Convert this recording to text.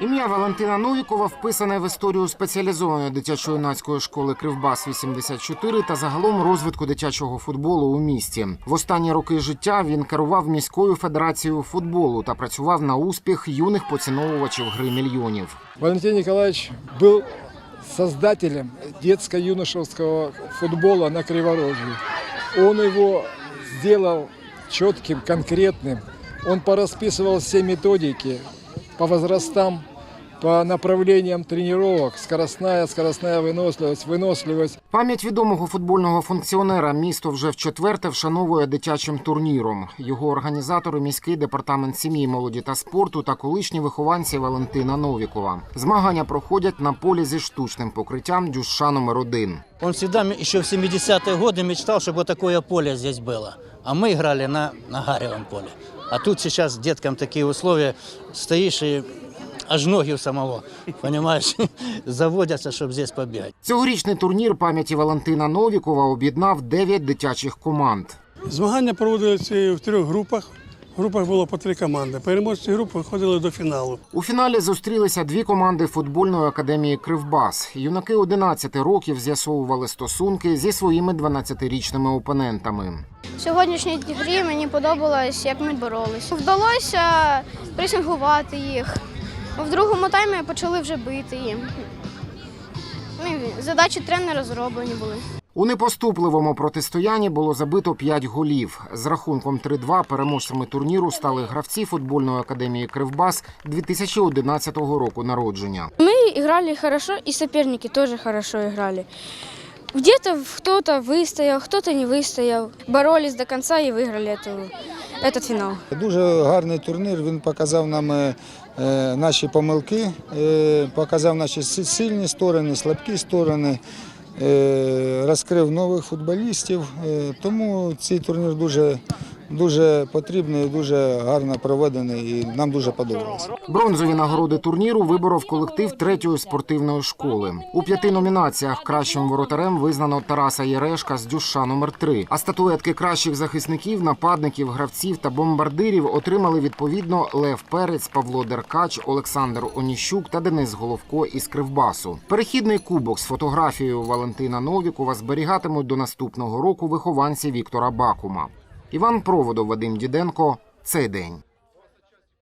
Ім'я Валентина Новікова вписане в історію спеціалізованої дитячо-юнацької школи Кривбас 84 та загалом розвитку дитячого футболу у місті. В останні роки життя він керував міською федерацією футболу та працював на успіх юних поціновувачів гри мільйонів. Валентин Николаевич был создателем детско-юношеского футбола на Криворожье. Он его сделал четким, конкретным. Он порасписывал все методики по возрастам, по направлениям тренировок, скоростная, скоростная выносливость, выносливость. Пам'ять відомого футбольного функціонера місто вже вчетверте вшановує дитячим турніром. Його організатори міський департамент сім'ї, молоді та спорту та колишні вихованці Валентина Новікова. Змагання проходять на полі зі штучним покриттям Дюша номер 1 Он всегда м- еще в 70-е годы мечтал, чтобы вот такое поле здесь было. А мы играли на, на гаревом поле. А тут сейчас деткам такие условия, стоишь и аж ноги у самого, понимаешь, заводятся, чтобы здесь побегать. Цьогорічний турнір пам'яті Валентина Новікова об'єднав 9 дитячих команд. Змагання проводилися в трьох групах. В групах було по три команди. Переможці груп виходили до фіналу. У фіналі зустрілися дві команди футбольної академії Кривбас. Юнаки 11 років з'ясовували стосунки зі своїми 12-річними опонентами. В сьогоднішній грі мені подобалось, як ми боролися. Вдалося пресингувати їх. В другому таймі почали вже бити їм. Ну, Задачі тренера зроблені були. У непоступливому протистоянні було забито 5 голів. З рахунком 3-2 переможцями турніру стали гравці футбольної академії Кривбас 2011 року народження. Мы играли хорошо, и соперники тоже хорошо играли. Где-то кто-то выстоял, кто-то не выстоял. Боролись до конца и выиграли эту, этот финал. Дуже гарний турнір. Він показав нам е, е, наші помилки, е, показав наші си- сильні сторони, слабкі сторони, е, розкрив нових футболістів. Е, Тому цей турнір дуже, дуже потрібний, дуже гарно проведений і нам дуже подобається. Бронзові нагороди турніру виборов колектив третьої спортивної школи. У п'яти номінаціях кращим воротарем визнано Тараса Єрешка з Дюша номер 3 А статуетки кращих захисників, нападників, гравців та бомбардирів отримали відповідно Лев Перець, Павло Деркач, Олександр Оніщук та Денис Головко із Кривбасу. Перехідний кубок з фотографією Валентина Новікова зберігатимуть до наступного року вихованці Віктора Бакума. Іван Проводов, Вадим Діденко. Цей день.